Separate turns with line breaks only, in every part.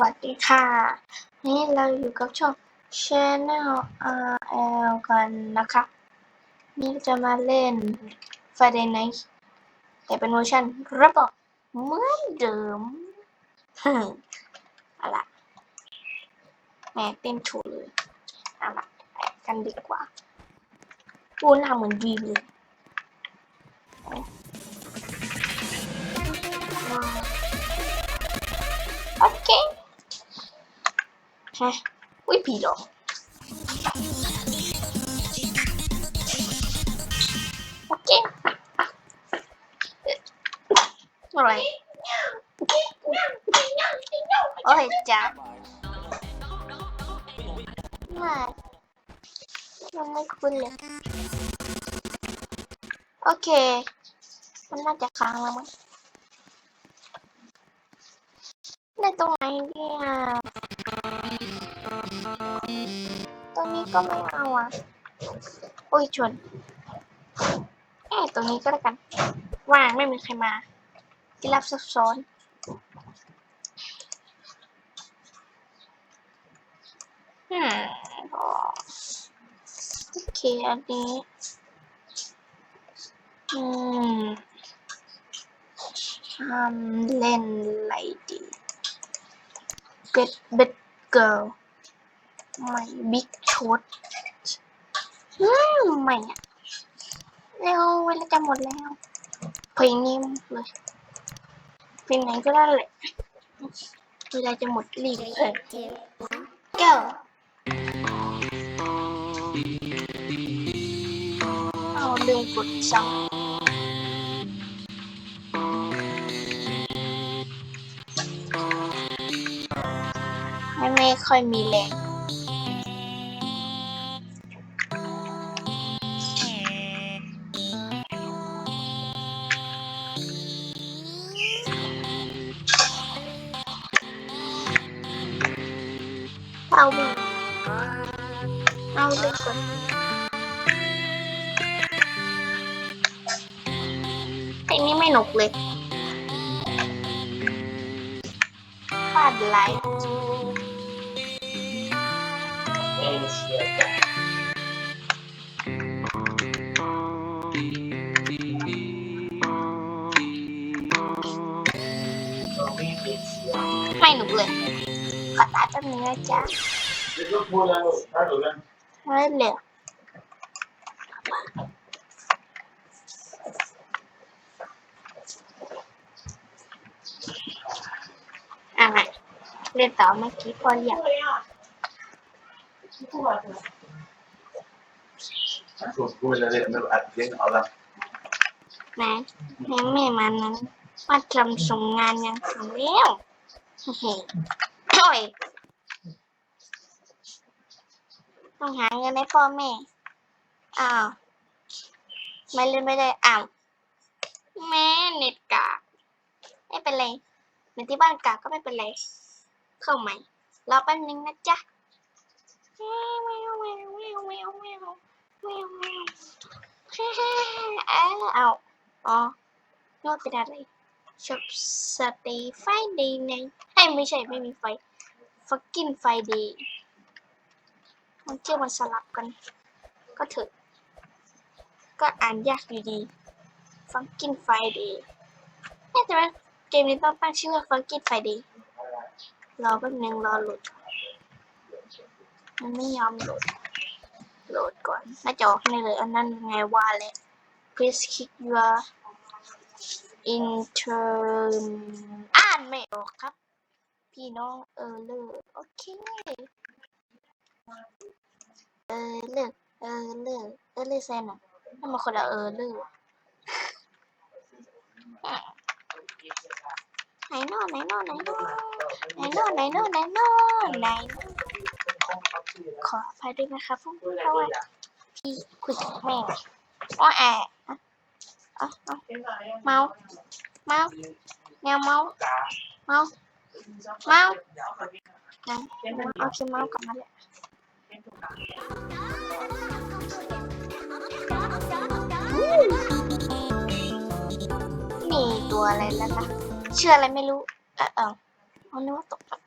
วัสดีค่ะ นี่เราอยู่กับช่อง Channel RL กันนะคะ นี่จะมาเล่น Friday Night แต่เป็นเวอร์ชันระบบเหมือนเดิมอาล่ะแหม่เต้นถูเลยอาล่ะไปกันดีกว่าพูดหน้าเหมือนดีเลย โอเคฮะอุ้ยผีหลอกโอเคอะไรโอ้ยจับม่ยังไม่คุ้นเลย โอเค มันน่าจะค้างแล้วมั้งได้ ตรงไหนเนี่ยตรงนี้ก็ไม่เอาอะโอ้ยชนเอ้ตรงนี้ก็แล้วกัน ว่างไม่มีใครมาที่รับซับซ้อนอืมอ๋อโอเคอันนี้อืมทำเล่นอะไรดี เบ็ดเบ็ดเกิลไม่บิ๊กช็อตอืมไม่อะเร็วเวลาจะหมดแล้ว เพลงนี้เลยเพลงไหนก็ได้แหละเวลาจะหมดรีบเลยเก้าเอาลืมกดสั่ง ค่อยมีแรง ป๊บนึงนะจ๊ะ
เรื่องพูดแล้วถ้าดูแล้ว
ไม่เหลืออะไรเล่นต่อเมื่อกี้พออยาก
ส่วนพูดแล้วเนี่ยไม่อัดเสียงเอาละ
นะแม่แม่มันนั้นมาทำส่งงานยังถึงแล้วเฮ้ย ต้องหาเงินให้พ่อแม่ อ้าว ไม่เล่นไม่ได้ อ้าว แม่เน็ตกาไม่เป็นไรในที่บ้านกาก็ไม่เป็นไร เข้าใหม่ รอแป๊บนึงนะจ๊ะแมวแมวแมวแมวแมวแมวแมเอาอ๋อนวดเป็นอะไรชอบสเตย์ไฟดีในให้ไม่ใช่ไม่มีไฟฟักกินไฟดี มันชื่อมันสลับกัน ก็เถอะ ก็อ่านยากอยู่ดีฟังกินไฟเดย์น่าจะว่าเกมนี้ต้องตั้งชื่อว่าฟังกินไฟเดย์รอแป๊บนึงรอโหลด มันไม่ยอมโหลด โหลดก่อนน่าจะออกให้เลย อันนั้นไงว่าแหละ please click your intern อ่านไม่ออกครับ พี่น้องเออเลอโอเค เออเลิกเออเลิกเออเลิกแซนอะนั่นมันคนละเออเลิกไหนนอนไหนนอนไหนนอนไหนนอนไหนนอนไหนนอนไหนขออภัยด้วยนะครับเพราะว่าพี่คุยกับแม่อ้อแอะอะอะเมาเมาแมวเมาเมาเมานะเคเมากลับมาเลย มีตัวอะไรแล้วนะเชื่ออะไรไม่รู้ เออเออเอานึกว่าตกปลา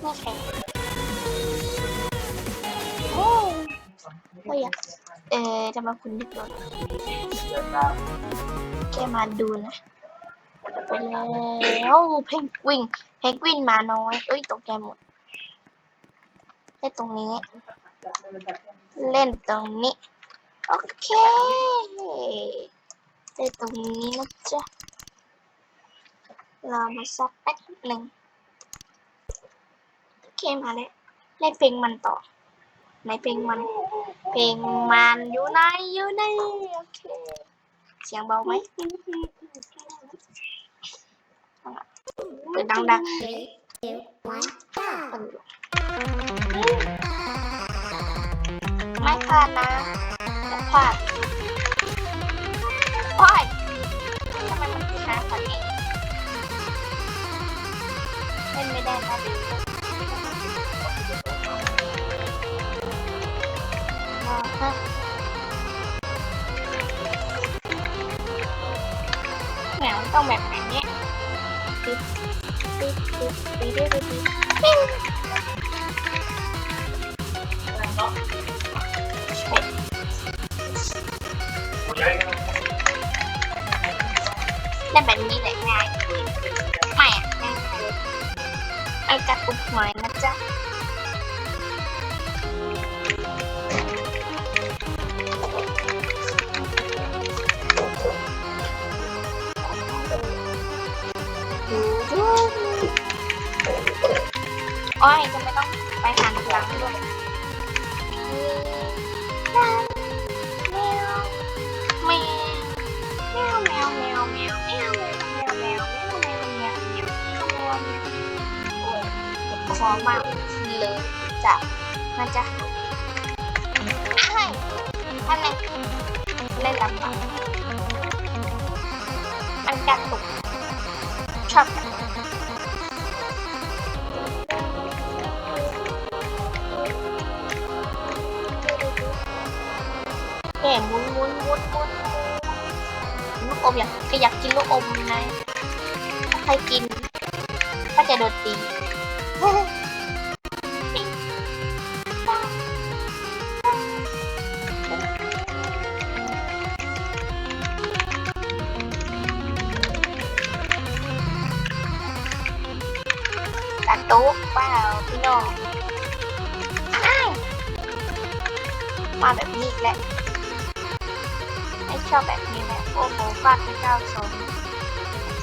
ไม่แข็งโอ้ก็อยากเออจะมาคุณดีกว่าแกมาดูนะไปแล้วเพนกวินเพนกวินมาน้อย เอ้ยตกใจหมดเล่นตรงนี้ เล่นตรงนี้ โอเคเล่นตรงนี้นะจ๊ะรอมาสักแป๊บหนึ่งโอเคมาแล้วเล่นเพลงมันต่อในเพลงมัน เพลงมันอยู่ไหนอยู่ไหนโอเคเสียงเบาไหมเปิดดังๆ ไม่ขาดนะขาดโอ้ยทำไมมันช้าขนาดนี้เล่นไม่ได้นะ โอ้ยจะ แก่มุนมุนมุนมุนลูกอมอยากก็อยากกินลูกอมไงถ้าใครกินก็จะโดนตี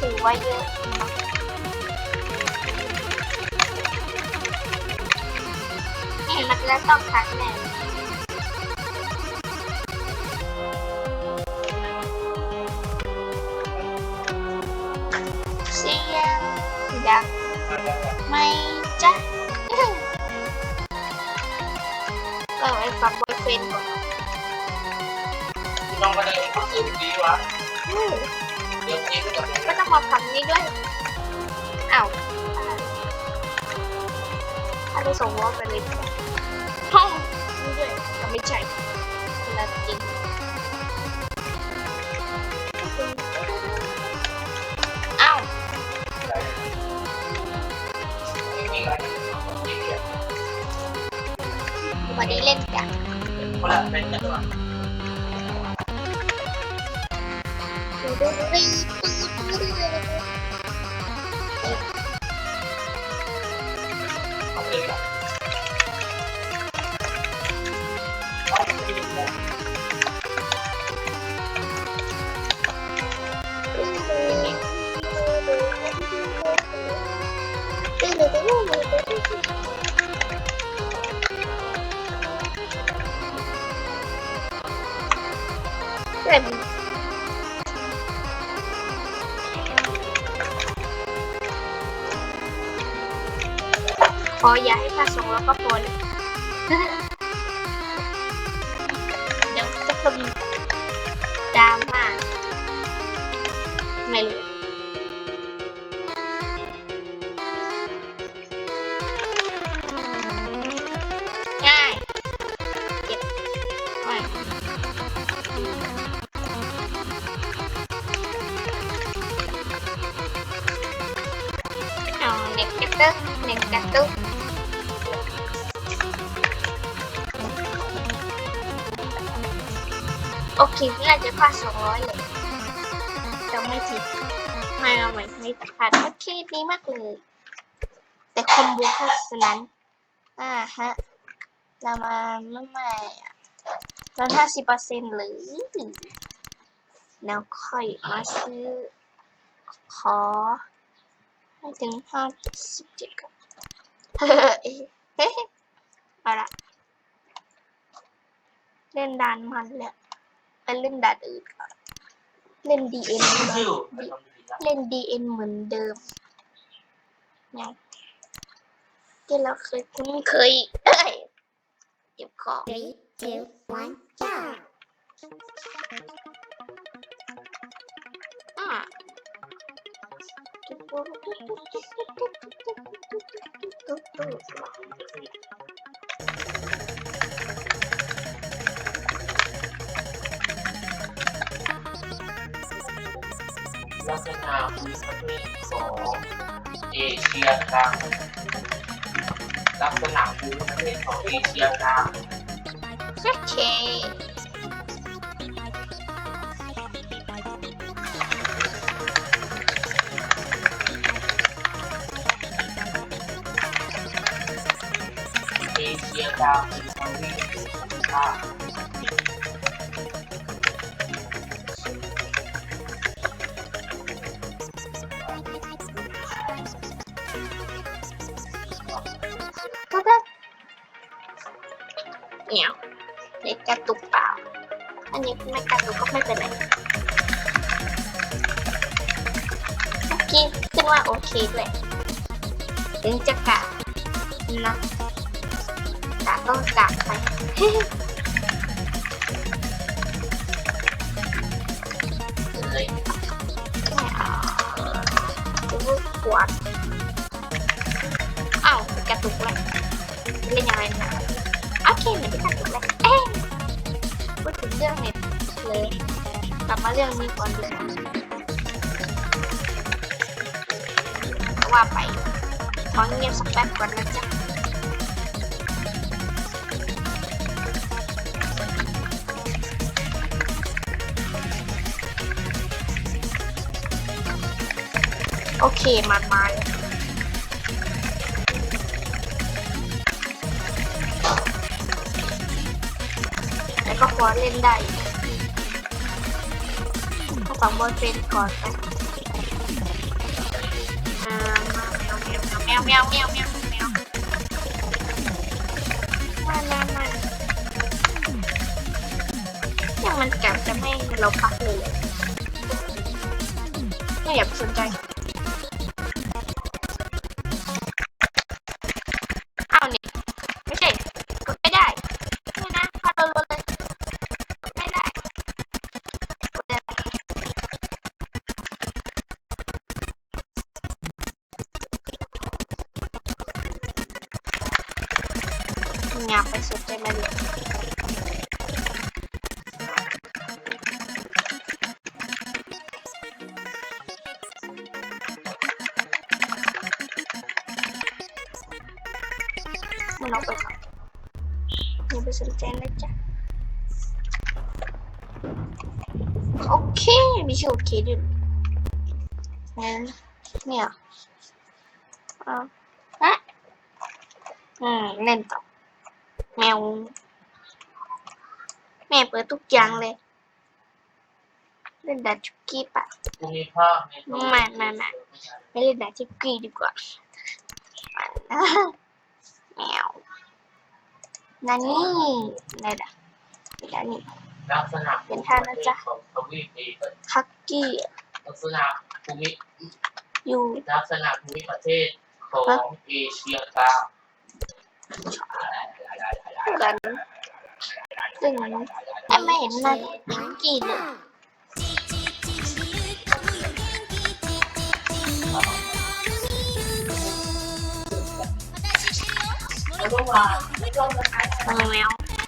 ถือว่าเยอะเห็นมันแล้วต้องทักแน่เสียงดังไม่จ๊ะเออไอ้ฟังบอยเฟนก่อน
น้องมาได้ก็คือดีวะ ก็
ต้องมาฝั่งนี้ด้วยอ้าวอะไรถ้าได้ส่งวอลไปเลยห้องนี่ด้วยก็ไม่ใช่เวลาจริงอ้าว
ไม่มีอะไรที่เกี่ยว
วันนี้เล่นกัน
คนละเป็นกันวะ ออย่า
ให้พระสงฆ์แล้วก็พอเลยเดี๋ยวจะเป็นดราม่าไม่รู้ง่ายเก็บไว้เอาเด็กกระตึกเด็กกระตึกอืมอยากก็นั่ คลิปน่าจจะพลาดสองเลยจะไม่ผิดไม่เอาใหม่ไม่ตัขาดคลิปนี้มากเลย แต่คอมโบแค่นั้น อ่าฮะเรามาเมื่อไหร่ตอนห้าสิบเปอร์เซ็นต์หรือแล้วค่อยมาซื้อ ขอ ให้ถึงห้าสิบเจ็ดก่อนเฮ้ยเอาละเล่นดานมันแล้ว มัเล่นดัดอื่นก่ะ เล่นดีเอ็นเล่นดีเอ็นเหมือนเดิมนะที่เราเคยคุ้นเคยเก็บของ
three two one go
อะตุ๊
ลักษณะภูมิประเทศที่สองเอเชียกลางลักษณะภูมิประเทศของเอเชียกลาง
โอเค
เอเชียกลางเป็นทวีปที่มีค่า
เนียเล็กกระตุกเปล่า อันนี้ไม่กระตุกก็ไม่เป็นไรกี้ขึ้นว่าโอเคเลยนี่จะกะนะกะต้องกะไป
เลย
รูปขวดอ้าวกระตุกเลยเล่นยังไงนะ ไข้มที่ตัดผมนเอ๊ะพูดถึงเรื่องเน็ตเลยกลับมาเรื่องนี้ก่อนดีกว่าว่าไปขอเงียบสักแป๊บก่อนนะจ๊ะโอเคมามา อนเล่นได้ถ้ฝังบอลเป็นก่อนนะแมวแมวแมวแมวแมวมามามาเนี่งมันกับจะไม่เราพักเลยไม่อยากสนใจ ไม่ช่โอเคดิงั้นเนี่ยอะนะอืมเล่นต่อแมว แม่เปิดทุกอย่างเลย เล่นดัชกี้ปะไม่ไม่ไม่ไม่เล่นดัชกี้ดีกว่าแมวนั่นนี่อะไรละนั่นนี่
ลักษณะภูมิประเทศของทวีปนี้
คักกี้
ลักษณะภูมิ
อยู่
ลักษณะภูมิประเทศของเอเชียกลาง
กันซึ่งไม่เห็นมันคักกี้เลย
แม
ว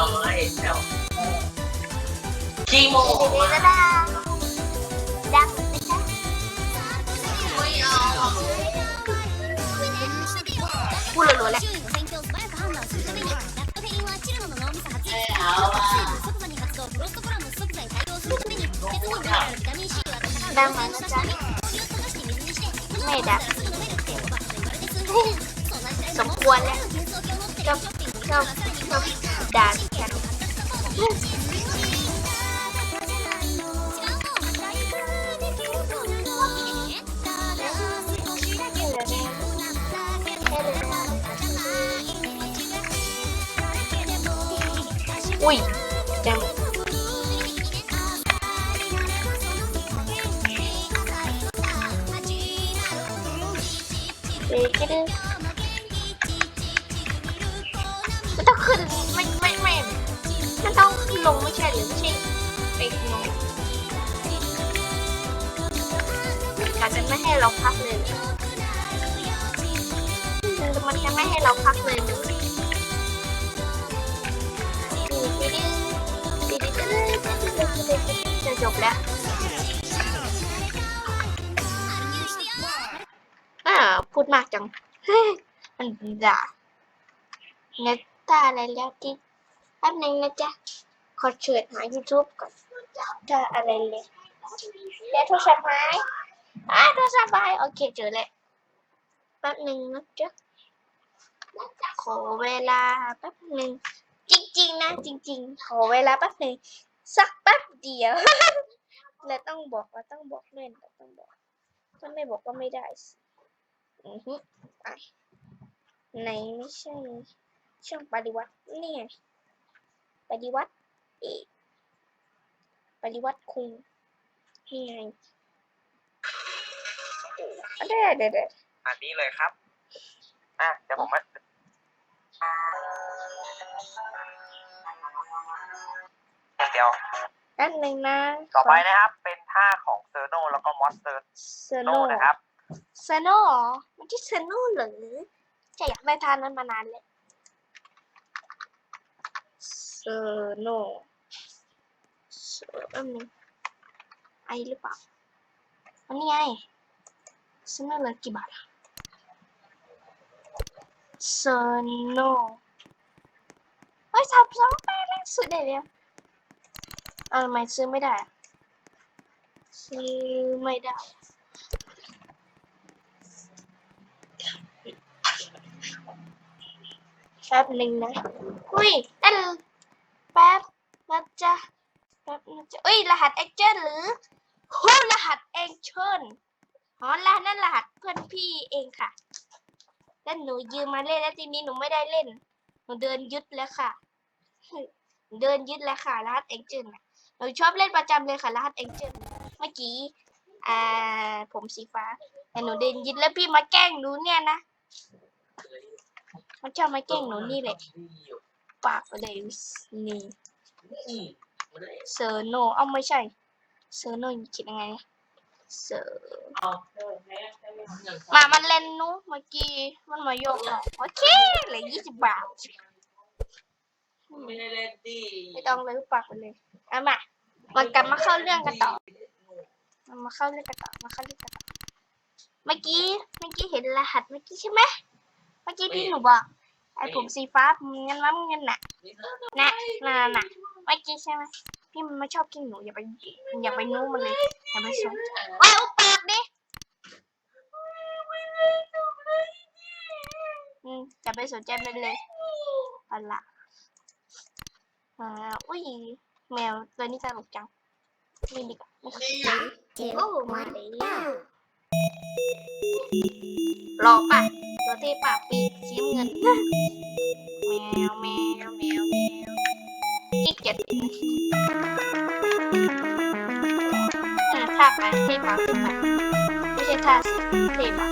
ป็นนักพัฒนาลาลิโคแต่ได้อยู่ลาลิโค
ดีดีดี
เออไอ้เจ้าขี้โม
ดีดีดาดาดังไหมคะ
ไม่เอา
พูดรัวๆแล้ว
ไม่เอาอะ
ดังไหมนะจ๊ะไม่ดังสมควรแล้วก็ก็ก็ด่าฉัน อุ้ยจังเด็ จะไม่ให้เราพักเลย มันจะไม่ให้เราพักเลยจะจบแล้วอ่าพูดมากจัง มันด่าเนตตาอะไรแล้วที่แป๊บนึงนะจ๊ะ ขอเชิญหา YouTube ก่อนจะอะไรเลยเดี๋ยวโทรศัพท์หาย อ่าโทรศัพท์หาย โอเคเจอแล้วแป๊บหนึ่งนะจ๊ะขอเวลาแป๊บหนึ่งจริง ๆ นะ จริง ๆ ขอเวลาแป๊บหนึ่งสักแป๊บเดียวแล้วต้องบอกเราต้องบอกเล่นเราต้องบอกถ้าไม่บอกก็ไม่ได้สิอือฮึไปไหนไม่ใช่ช่องปฏิวัตินี่ไงปฏิวัติเอกปฏิวัติคุงนี่ไง เด้เด้เด้
อันนี้เลยครับ อะเดี๋ยวผมมาเดี๋ยว
แป๊บหนึ่งนะ
ต่อไปนะครับ เป็นท่าของเซอร์โนแล้วก็มอสเตอร์
เซโน
โนนะครับ
เซโน่เหรอมันที่เซโน่เหรือจะอยากได้ทานนั้นมานานแล้วเซโน่เซแป๊บนึงไอหรือเปล่าอันนี้ไงเซโน่เลือกี่บาทอะเซโน่เฮ้ยสับสองไปแล้วซื้อได้แล้วอ่าวทำไมซื้อไม่ได้ ซื้อไม่ได้แป๊บหนึ่งนะอุ้ยนั่นแป๊บนะจ๊ะแป๊บนะจ๊ะอุ้ย รหัสเอ็กเจนหรือโหรหัสเอ็กเจน อ๋อรหัสนั่นรหัสเพื่อนพี่เองค่ะแล้วหนูยืมมาเล่นแล้วทีนี้หนูไม่ได้เล่น หนูเดินยึดแล้วค่ะ เดินยึดแล้วค่ะรหัสเอ็กเจนหนูชอบเล่นประจำเลยค่ะรหัสเอ็กเจนเมื่อกี้อ่าผมสีฟ้าแต่หนูเดินยึดแล้วพี่มาแกล้งหนูเนี่ยนะมันชอบมาแกล้งหนูนี่แหละปากเลยนี่เซอร์โนเอ้าไม่ใช่เซอร์โนคิดยังไง เซอร์
เอาแม่แม่เงิน
มา มันเล่นหนูเมื่อกี้ มันมาโยกออกโอเคเหลยยี่สิบบาท
ไม่ได้เล่นดี
ไม่ต้องเลยปากไปเลยเอามา มันกลับมาเข้าเรื่องกันต่อมันมาเข้าเรื่องกันต่อ มาเข้าเรื่องกันต่อ เมื่อกี้ เมื่อกี้เห็นรหัสเมื่อกี้ใช่ไหมเมื่อกี้ที่หนูบอก ไอ้ผมสีฟ้ามึงเงินน้ำเงินน่ะนะน่ะน่ะเมื่อกี้ใช่ไหม พี่มันไม่ชอบกินหนูอย่าไปอย่าไปนู้มันเลยอย่าไปสนว้ายอุปากดิอืมอย่าไปสนใจมันเลยเอาละอ่าอุ้ยแมวตัวนี้ตลกจังนี่ดีกว่าไม่ค่อย
Two,
โอ้มา
one,
เลย
go.
รอป่ะตัวที่ปากปีกสีน้ำเงินแมวแมวแมวแมว ขี้เกียจปิดเออท่าไปเทปากขึ้นไปไม่ใช่ท่าสิเทปา